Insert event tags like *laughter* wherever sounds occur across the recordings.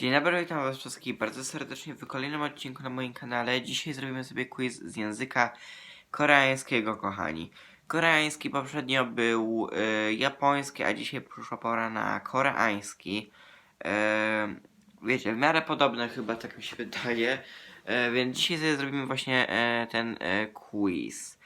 Dzień dobry, witam was wszystkich bardzo serdecznie w kolejnym odcinku na moim kanale. Dzisiaj zrobimy sobie quiz z języka koreańskiego, kochani. Koreański poprzednio był y, japoński, a dzisiaj przyszła pora na koreański. Y, wiecie, w miarę podobne chyba, tak mi się wydaje. Y, więc dzisiaj sobie zrobimy właśnie y, ten y, quiz.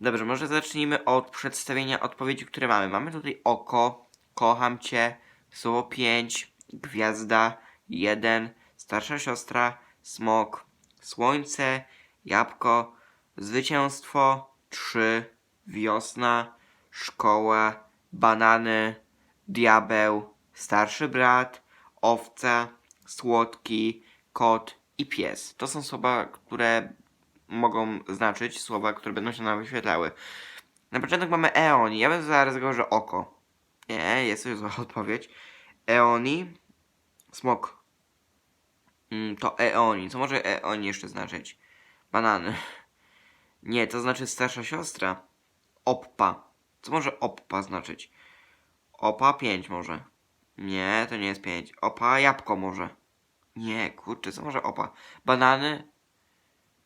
Dobrze, może zacznijmy od przedstawienia odpowiedzi, które mamy. Mamy tutaj oko, kocham cię, słowo 5, gwiazda, 1, starsza siostra, smok, słońce, jabłko, zwycięstwo, 3, wiosna, szkoła, banany, diabeł, starszy brat, owca, słodki, kot i pies. To są słowa, które mogą znaczyć, słowa, które będą się nam wyświetlały. Na początek mamy Eoni. Ja bym zaryzykował, że oko. Nie, jest to zła odpowiedź. Eoni. Smok. Mm, to Eoni. Co może Eoni jeszcze znaczyć? Banany. *laughs* Nie, to znaczy starsza siostra. Oppa. Co może oppa znaczyć? Opa 5 może. Nie, to nie jest 5. Opa jabłko może. Nie, kurczę, co może opa? Banany.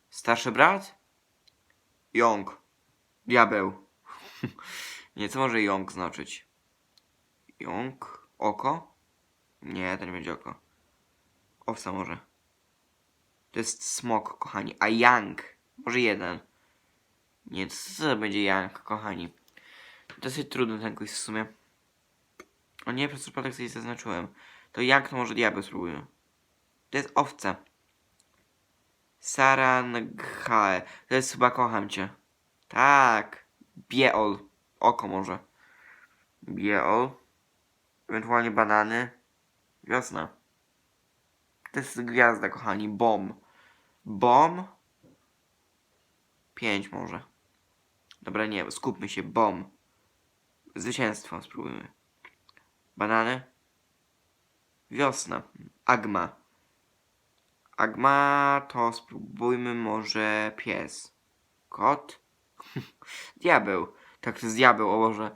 Starszy brat? Jąg. Diabeł. *laughs* nie, co może jąg znaczyć? Jąg? Oko? Nie, to nie będzie oko. Owca może. To jest smok, kochani. A yang? Może jeden. Nie, co to będzie yang, kochani? Dosyć trudny ten quiz w sumie. O nie, przez przypadek coś zaznaczyłem. To jak to może diabeł spróbujmy. To jest owca. Saranghae. To jest chyba kocham cię. Tak. Bieol. Oko może. Bieol. Ewentualnie banany. Wiosna. To jest gwiazda, kochani. Bom. Bom. Pięć może. Dobra, nie, skupmy się. Bom. Zwycięstwo spróbujmy. Banany. Wiosna. Agma. Agma to spróbujmy może pies. Kot. *laughs* diabeł. Tak, to jest diabeł, o Boże.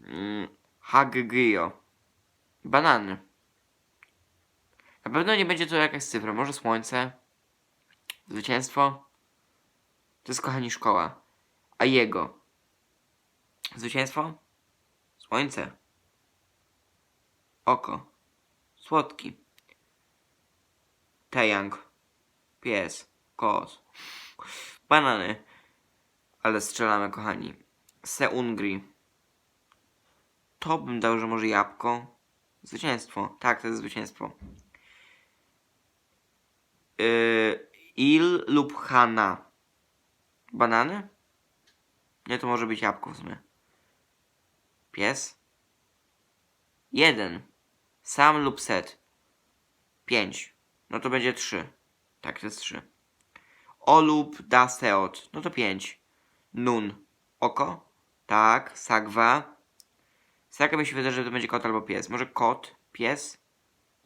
Mm, Haggio. Banany. Na pewno nie będzie to jakaś cyfra. Może słońce. Zwycięstwo. To jest kochani szkoła. A jego. Zwycięstwo. Słońce. Oko. Słodki. Tejang. Pies. Kos. Banany. Ale strzelamy, kochani. Seungri. To bym dał, że może jabłko. Zwycięstwo. Tak, to jest zwycięstwo. Yy, il lub Hana. Banany? Nie, to może być jabłko w sumie. Pies? Jeden. Sam lub set. Pięć. No to będzie trzy. Tak, to jest trzy. O lub da seot. No to pięć. Nun. Oko? Tak. Sagwa. Sagwa mi się wydaje, że to będzie kot albo pies. Może kot? Pies?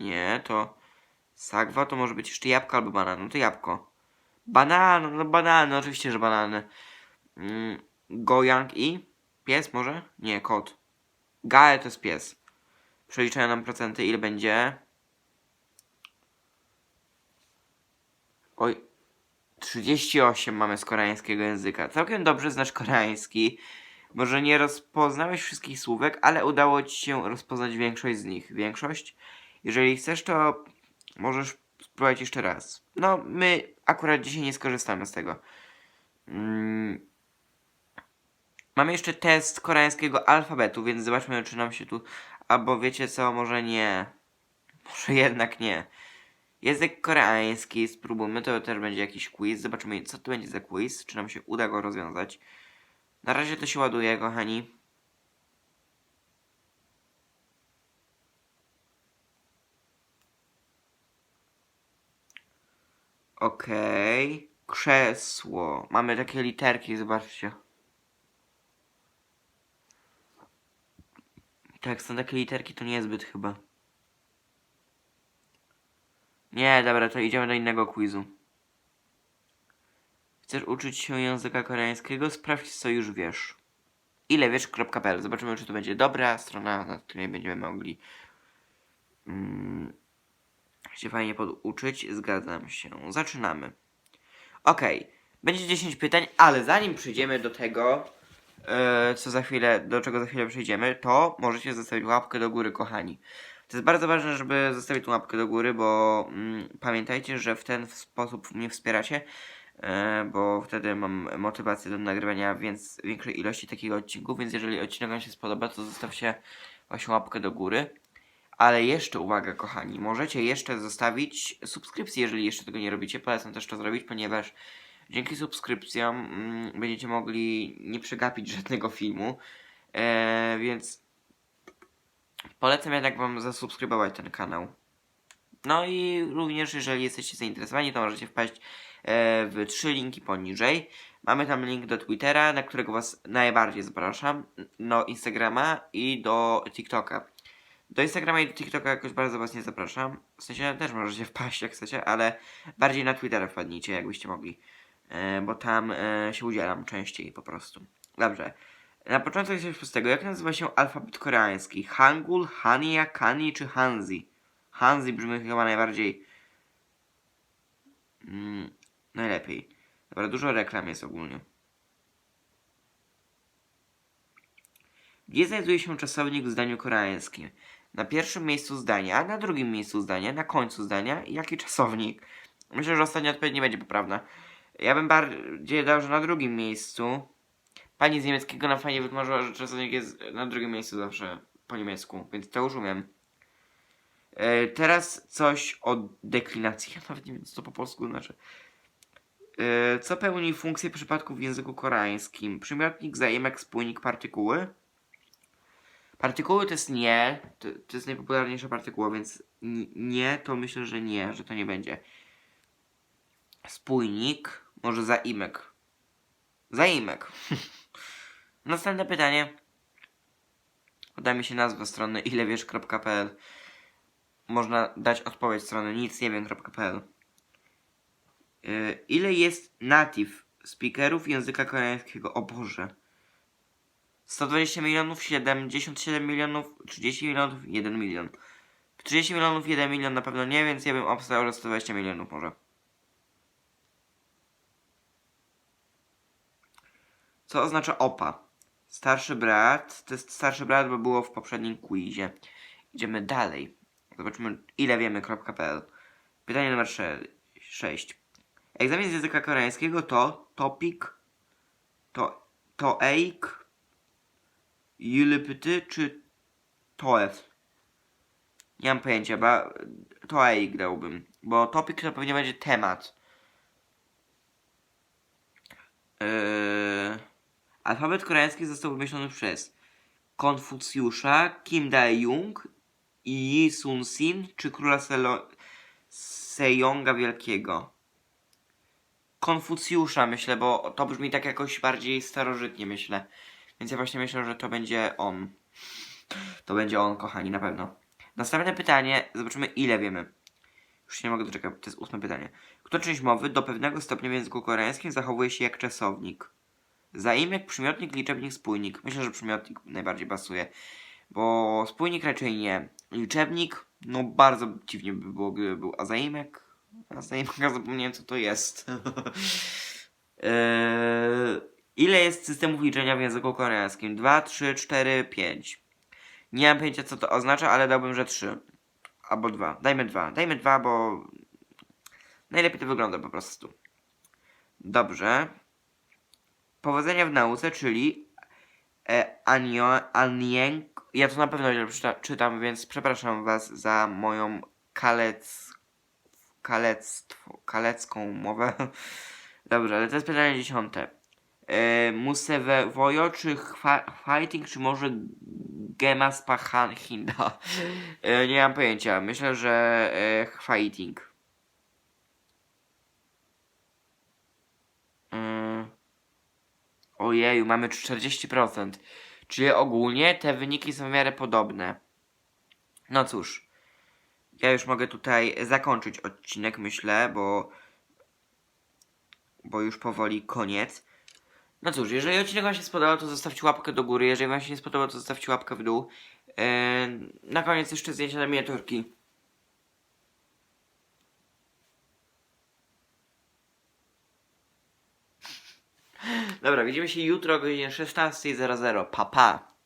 Nie, to... Sagwa to może być jeszcze jabłko albo banan. No to jabłko. Banan, no banany, oczywiście, że banany. Mm, Gojang i? Pies może? Nie, kot. Gae to jest pies. Przeliczają nam procenty, ile będzie? Oj, 38 mamy z koreańskiego języka. Całkiem dobrze znasz koreański. Może nie rozpoznałeś wszystkich słówek, ale udało ci się rozpoznać większość z nich. Większość? Jeżeli chcesz, to możesz spróbować jeszcze raz. No, my akurat dzisiaj nie skorzystamy z tego. Mm. Mamy jeszcze test koreańskiego alfabetu, więc zobaczmy, czy nam się tu. Albo wiecie co, może nie. Może jednak nie. Język koreański, spróbujmy, to też będzie jakiś quiz. Zobaczymy, co to będzie za quiz, czy nam się uda go rozwiązać. Na razie to się ładuje, kochani. Okej. Krzesło. Mamy takie literki, zobaczcie. Tak, są takie literki, to niezbyt chyba. Nie, dobra, to idziemy do innego quizu. Chcesz uczyć się języka koreańskiego? Sprawdź, co już wiesz. Ile wiesz.pl. Zobaczymy, czy to będzie dobra strona, na której będziemy mogli mm, się fajnie poduczyć. Zgadzam się. Zaczynamy. Okej. Będzie 10 pytań, ale zanim przejdziemy do tego, e, co za chwilę, do czego za chwilę przejdziemy, to możecie zostawić łapkę do góry, kochani. To jest bardzo ważne, żeby zostawić tą łapkę do góry, bo mm, pamiętajcie, że w ten sposób mnie wspieracie, e, bo wtedy mam motywację do nagrywania więc większej ilości takich odcinków, więc jeżeli odcinek Wam się spodoba, to zostawcie właśnie łapkę do góry. Ale jeszcze uwaga, kochani, możecie jeszcze zostawić subskrypcję, jeżeli jeszcze tego nie robicie. Polecam też to zrobić, ponieważ dzięki subskrypcjom mm, będziecie mogli nie przegapić *laughs* żadnego filmu. E, więc polecam jednak Wam zasubskrybować ten kanał. No i również, jeżeli jesteście zainteresowani, to możecie wpaść e, w trzy linki poniżej. Mamy tam link do Twittera, na którego Was najbardziej zapraszam, do Instagrama i do TikToka. Do Instagrama i do TikToka jakoś bardzo Was nie zapraszam. W sensie też możecie *laughs* wpaść jak chcecie, ale bardziej na Twittera wpadnijcie, jakbyście mogli. E, bo tam e, się udzielam częściej po prostu. Dobrze. Na początek jesteśmy z tego, jak nazywa się alfabet koreański? Hangul, Hania, Kani czy Hanzi? Hanzi brzmi chyba najbardziej... Mm, najlepiej. Dobra, dużo reklam jest ogólnie. Gdzie znajduje się czasownik w zdaniu koreańskim? Na pierwszym miejscu zdania, na drugim miejscu zdania, na końcu zdania. Jaki czasownik? Myślę, że ostatnia odpowiedź nie będzie poprawna. Ja bym bardziej dał, że na drugim miejscu. Pani z niemieckiego nam fajnie wytłumaczyła, że czasownik jest na drugim miejscu zawsze po niemiecku, więc to już umiem. E, teraz coś o deklinacji. *laughs* Ja nawet nie wiem, co to po polsku znaczy. E, co pełni funkcję przypadków w języku koreańskim? Przymiotnik, zaimek, spójnik, partykuły. Partykuły to jest nie. To, to jest najpopularniejsza partykuła, więc ni- nie to myślę, że nie, że to nie będzie. Spójnik, może zaimek. Zaimek. *laughs* Następne pytanie. Poda mi się nazwę strony ilewiesz.pl Można dać odpowiedź strony nicniewiem.pl Yy, Ile jest native speakerów języka koreańskiego? O Boże. 120 milionów, 77 milionów, 30 milionów, 1 milion. 30 milionów, 1 milion na pewno nie, więc ja bym obstawiał, że 120 milionów może. Co oznacza OPA? Starszy brat. To jest starszy brat, bo było w poprzednim quizie. Idziemy dalej. Zobaczymy, ile wiemy.pl. Pytanie numer 6. Egzamin z języka koreańskiego to topic, to toeik, Julypyty czy TOEF? Nie mam pojęcia, bo TOEIK dałbym, bo topic to pewnie będzie temat. Yy... Alfabet koreański został wymyślony przez Konfucjusza, Kim Dae-jung, Yi Sun-sin czy króla Selo- Sejonga Wielkiego. Konfucjusza myślę, bo to brzmi tak jakoś bardziej starożytnie myślę. Więc ja właśnie myślę, że to będzie on. To będzie on, kochani, na pewno. Następne pytanie, zobaczymy ile wiemy. Już nie mogę doczekać, to jest ósme pytanie. Która część mowy do pewnego stopnia w języku koreańskim zachowuje się jak czasownik? Zaimek, przymiotnik, liczebnik, spójnik. Myślę, że przymiotnik najbardziej pasuje. Bo spójnik raczej nie. Liczebnik, no bardzo dziwnie by było, gdyby był. A zaimek? A zaimek, zapomniałem co to jest. *laughs* eee, ile jest systemów liczenia w języku koreańskim? 2, 3, 4, 5. Nie mam pojęcia co to oznacza, ale dałbym, że 3. Albo 2. Dajmy 2. Dajmy 2, bo najlepiej to wygląda po prostu. Dobrze. Powodzenia w nauce, czyli e, anio, anieng. Ja to na pewno źle czyta, czytam, więc przepraszam was za moją kalec, kalectwo, kalecką mowę. *laughs* Dobrze, ale to jest pytanie dziesiąte. E, Musewojo, czy fighting, czy może Gemas Hinda? E, nie mam pojęcia. Myślę, że e, fighting. Mm. Ojeju, mamy 40%. Czyli ogólnie te wyniki są w miarę podobne. No cóż. Ja już mogę tutaj zakończyć odcinek, myślę, bo. Bo już powoli koniec. No cóż, jeżeli odcinek Wam się spodobał, to zostawcie łapkę do góry. Jeżeli Wam się nie spodobał, to zostawcie łapkę w dół. E, na koniec jeszcze zdjęcia na miniaturki. Dobra, widzimy się jutro o godzinie 16.00. Pa, pa!